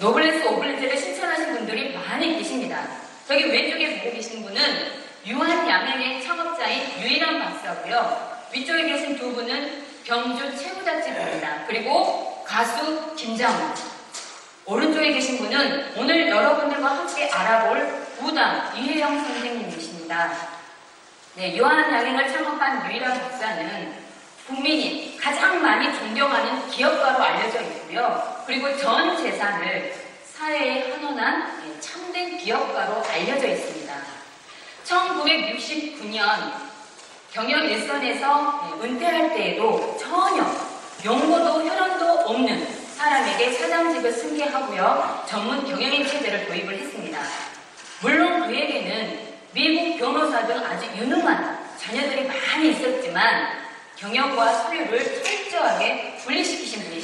노블레스 오블리제를 실천하신 분들이 많이 계십니다. 저기 왼쪽에 보고 계신 분은 유한 양행의 창업자인 유일한 박사고요. 위쪽에 계신 두 분은 경주 최고자집입니다. 그리고 가수 김장훈. 오른쪽에 계신 분은 오늘 여러분들과 함께 알아볼 부당 이혜영 선생님이십니다. 네, 유한 양행을 창업한 유일한 박사는 국민이 가장 많이 존경하는 기업가로 알려져 있고요. 그리고 전 재산을 사회에 환원한 예, 참된 기업가로 알려져 있습니다. 1969년 경영 일선에서 예, 은퇴할 때에도 전혀 용고도 혈연도 없는 사람에게 사장직을 승계하고요. 전문 경영인 체제를 도입을 했습니다. 물론 그에게는 미국 변호사 등 아주 유능한 자녀들이 많이 있었지만 경영과 서류를 철저하게 분리시키신 분이십니다.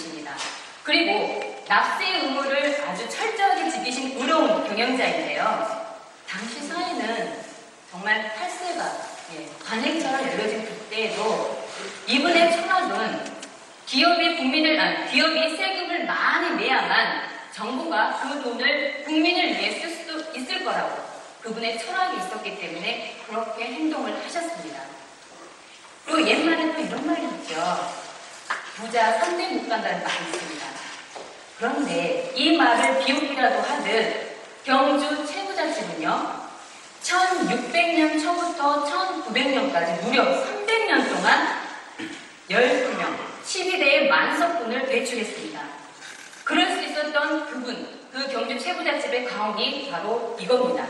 그리고 납세 의무를 아주 철저하게 지키신 의로운 경영자인데요. 당시 사회는 정말 탈세가 예, 관행처럼 열려진 그때에도 이분의 철학은 기업이 국민을 아, 기업이 세금을 많이 내야만 정부가 그 돈을 국민을 위해 쓸 수도 있을 거라고 그분의 철학이 있었기 때문에 그렇게 행동을 하셨습니다. 그리고 옛말에 또 이런 말이 있죠. 부자 3대 못 간다는 말이 있습니다. 그런데 이 말을 비웃기라도 하듯 경주 최부자집은요. 1600년 초부터 1900년까지 무려 300년 동안 12명, 12대의 만석분을 배출했습니다. 그럴 수 있었던 그분, 그 경주 최부자집의 가옥이 바로 이겁니다.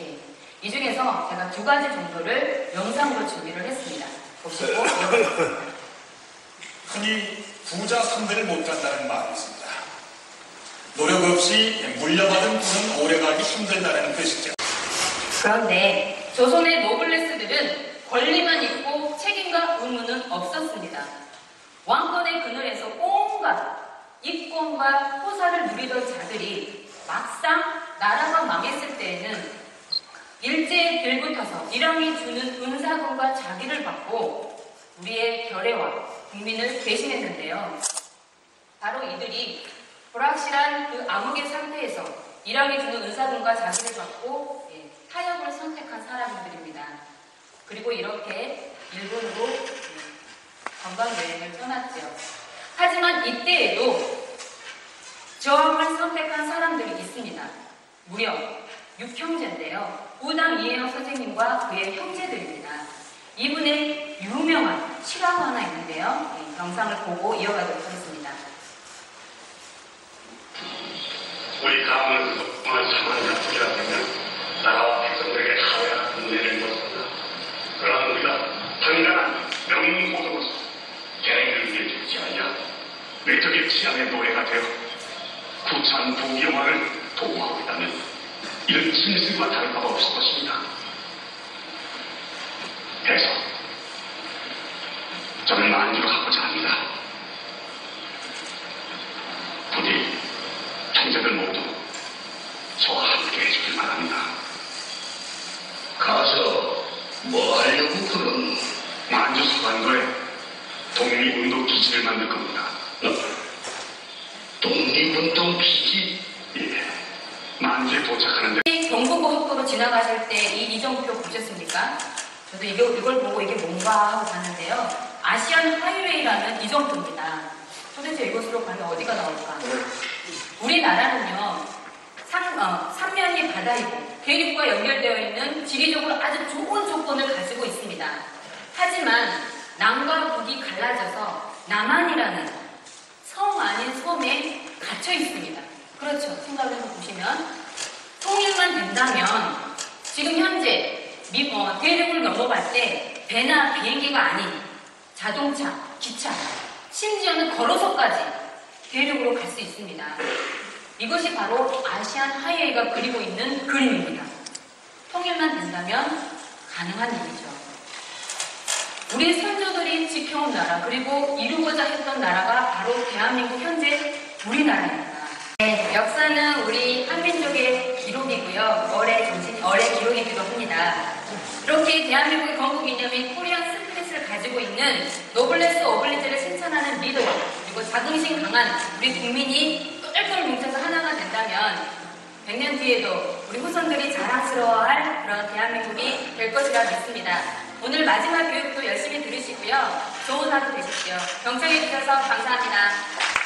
예, 이 중에서 제가 두 가지 정도를 영상으로 준비를 했습니다. 보시고 흔히 부자 3대를 못 간다는 말이 있습니다. 노력 없이 물려받은 돈은 오래가기 힘들다는 뜻이죠. 그런데 조선의 노블레스들은 권리만 있고 책임과 의무는 없었습니다. 왕권의 그늘에서 온갖 이권과 호사를 누리던 자들이 막상 나라가 망했을 때에는 일제에 빌붙어서 이랑이 주는 은사금과 자기를 받고 우리의 결례와 국민을 대신했는데요. 바로 이들이 불확실한 그 암흑의 상태에서 이랑이 주는 은사금과 자기를 받고 예, 타협을 선택한 사람들입니다. 그리고 이렇게 일본으로 예, 관광 여행을 떠났죠. 하지만 이때에도 저항을 선택한 사람들이 있습니다. 무려 6형제인데요. 우당 이혜영 선생님과 그의 형제들입니다. 이분의 유명한 실화가 하나 있는데요. 예, 영상을 보고 이어가도록 하겠습니다. 우리 가문은 어느 사망이나 부자되면 나라와 백성들에게 하야 은혜를 입었습니다. 그러나 우리가 당당한 명문고도로서 대의를 위해 죽지 않냐 외적의 치안의 노래가 되어 구차한 부귀영화를 도모하고 있다면 이런 진실과 다를 바가 없을 것입니다. 그래서 저는 만주를 하고자 합니다. 부디 형제들 모두 저와 함께 해주길 바랍니다. 가서 뭐 하려고 그러노? 만주 서간거에 독립운동 기지를 만들 겁니다. 독립운동 기지? 예. 만주에 도착하는데 경북고 학교로 지나가실 때 이 이정표 보셨습니까? 저도 이거, 이걸 보고 이게 뭔가 하고 봤는데요. 아시안 하이웨이라는 이정표입니다. 도대체 이것으로 가면 어디가 나올까? 우리나라는요, 상, 어, 삼면이 바다이고 대륙과 연결되어 있는 지리적으로 아주 좋은 조건을 가지고 있습니다. 하지만 남과 북이 갈라져서 남한이라는 성 아닌 섬에 갇혀 있습니다. 그렇죠. 생각을 해서 보시면 통일만 된다면 지금 현재 미, 어, 대륙을 넘어갈 때 배나 비행기가 아닌 자동차, 기차, 심지어는 걸어서까지 대륙으로 갈 수 있습니다. 이것이 바로 아시안 하이웨이가 그리고 있는 그림입니다. 통일만 된다면 가능한 일이죠. 우리 선조들이 지켜온 나라 그리고 이루고자 했던 나라가 바로 대한민국 현재 우리나라입니다. 네, 역사는 우리 한민족의 기록이고요. 어의 정신, 어의 기록이기도 합니다. 이렇게 대한민국의 건국 이념인 코리안 스피릿을 가지고 있는 노블레스 오블리제를 실천하는 리더와 그리고 자긍심 강한 우리 국민이 똘똘 뭉쳐 된다면 100년 뒤에도 우리 후손들이 자랑스러워할 그런 대한민국이 될 것이라 믿습니다. 오늘 마지막 교육도 열심히 들으시고요. 좋은 하루 되십시오. 경청해 주셔서 감사합니다.